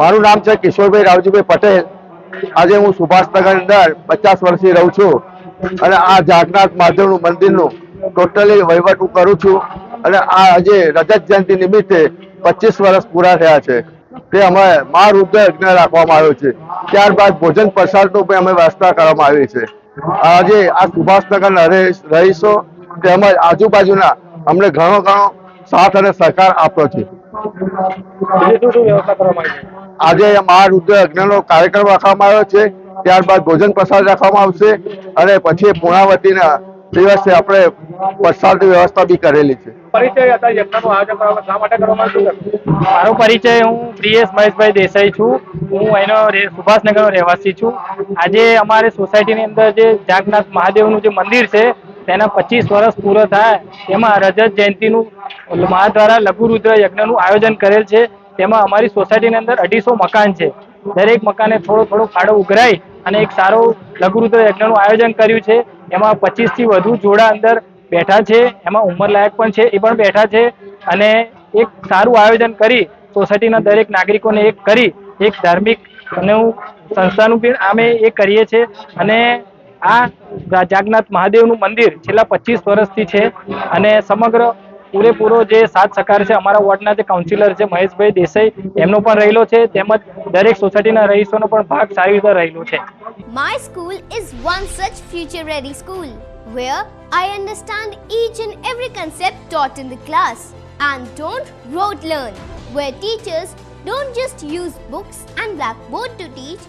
મારું નામ છે કિશોરભાઈ રાવજીભાઈ પટેલ. આજે હું સુભાષનગર અંદર પચાસ વર્ષથી રહું છું અને આ જાગનાથ મહાદેવનું મંદિરનું ટોટલી વહીવટ કરું છું અને આ આજે રજત જયંતિ નિમિત્તે પચીસ વર્ષ પૂરા થયા છે. તે અમે મા રુદ્ર યજ્ઞ રાખવામાં આવ્યો છે. ત્યારબાદ ભોજન પ્રસાદનું પણ અમે વ્યવસ્થા કરવામાં આવી છે. આજે આ સુભાષનગરના રહીશો તેમજ આજુબાજુના અમને ઘણો ઘણો સાથ અને સહકાર આપ્યો છે. આજે મહારુદ્ર યજ્ઞનો કાર્યક્રમ રાખવામાં આવ્યો છે. ત્યારબાદ ભોજન પ્રસાદ રાખવામાં આવશે અને પછી પૂર્ણાવતીના દિવસે આપણે પ્રસાદ વ્યવસ્થા બી કરેલી છે. મારો પરિચય હું પ્રિયેશ મહેશભાઈ દેસાઈ છું. હું એનો સુભાષનગરનો રહેવાસી છું. આજે અમારે સોસાયટીની અંદર જે જાગનાથ મહાદેવનું જે મંદિર છે તેના પચીસ વર્ષ પૂરો થાય. તેમાં રજત જયંતિનું મા દ્વારા લઘુરુદ્ર યજ્ઞનું આયોજન કરેલ છે. તેમાં અમારી સોસાયટીની અંદર અઢીસો મકાન છે. દરેક મકાને થોડો થોડો ફાળો ઉઘરાઈ અને એક સારો લઘુરુદ્ર યજ્ઞનું આયોજન કર્યું છે. એમાં પચીસથી વધુ જોડા અંદર બેઠા છે. એમાં ઉંમરલાયક પણ છે, એ પણ બેઠા છે. અને એક સારું આયોજન કરી સોસાયટીના દરેક નાગરિકોને એક કરી. એક ધાર્મિક અને સંસ્થાનું પણ અમે એ કરીએ છીએ. અને આ જાગનાથ મહાદેવનું મંદિર છેલ્લા પચીસ વર્ષથી છે અને સમગ્ર પૂરેપૂરો જે સાથ સહકાર છે અમારા વોર્ડના જે કાઉન્સિલર છે મહેશભાઈ દેસાઈ એમનો પણ રહેલો છે તેમજ દરેક સોસાયટીના રહીશોનો પણ ભાગ સારી રીતે રહેલો છે My school is one such future ready school where I understand each and every concept taught in the class and don't rote learn, where teachers don't just use books and blackboard to teach